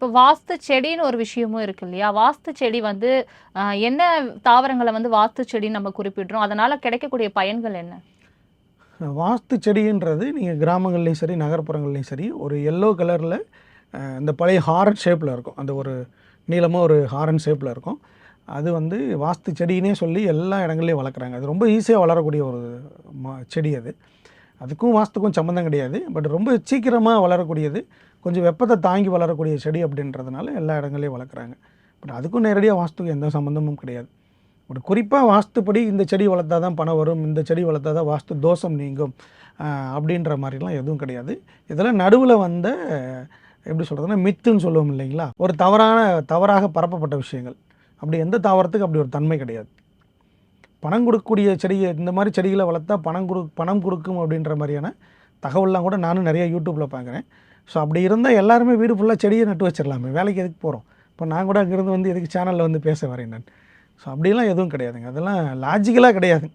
இப்போ வாஸ்து செடின்னு ஒரு விஷயமும் இருக்கு இல்லையா? வாஸ்து செடி வந்து என்ன தாவரங்களை வந்து வாஸ்து செடின்னு நம்ம குறிப்பிடுறோம்? அதனால் கிடைக்கக்கூடிய பயன்கள் என்ன? வாஸ்து செடின்றது நீங்கள் கிராமங்கள்லேயும் சரி நகர்ப்புறங்கள்லேயும் சரி ஒரு எல்லோ கலரில் இந்த பழைய ஹாரன் ஷேப்பில் இருக்கும். அந்த ஒரு நீளமாக ஒரு ஹாரன் ஷேப்பில் இருக்கும். அது வந்து வாஸ்து செடின்னே சொல்லி எல்லா இடங்கள்லையும் வளர்க்குறாங்க. அது ரொம்ப ஈஸியாக வளரக்கூடிய ஒரு செடி அது. அதுக்கும் வாஸ்துக்கும் சம்மந்தம் கிடையாது. பட் ரொம்ப சீக்கிரமாக வளரக்கூடியது கொஞ்சம் வெப்பத்தை தாங்கி வளரக்கூடிய செடி அப்படின்றதுனால எல்லா இடங்களையும் வளர்க்குறாங்க. பட் அதுக்கும் நேரடியாக வாஸ்துக்கும் எந்த சம்மந்தமும் கிடையாது. ஒரு குறிப்பாக வாஸ்துப்படி இந்த செடி வளர்த்தா தான் பணம் வரும் இந்த செடி வளர்த்தா தான் வாஸ்து தோஷம் நீங்கும் அப்படின்ற மாதிரிலாம் எதுவும் கிடையாது. இதெல்லாம் நடுவில் வந்த எப்படி சொல்கிறதுனா மித்துன்னு சொல்லுவோம் இல்லைங்களா? ஒரு தவறான தவறாக பரப்பப்பட்ட விஷயங்கள். அப்படி எந்த தாவரத்துக்கு அப்படி ஒரு தன்மை கிடையாது. பணம் கொடுக்கக்கூடிய செடியை இந்த மாதிரி செடிகளை வளர்த்தா பணம் கொடு பணம் கொடுக்கும் அப்படின்ற மாதிரியான தகவல்லாம் கூட நானும் நிறைய யூடியூப்பில் பார்க்குறேன். ஸோ அப்படி இருந்தால் எல்லாருமே வீடு ஃபுல்லாக செடியை நட்டு வச்சிடலாமே. வேலைக்கு எதுக்கு போகிறோம் இப்போ நான் கூட அங்கேருந்து வந்து எதுக்கு சேனலில் வந்து பேச வரேன் நான். ஸோ அப்படிலாம் எதுவும் கிடையாதுங்க. அதெல்லாம் லாஜிக்கலாக கிடையாது.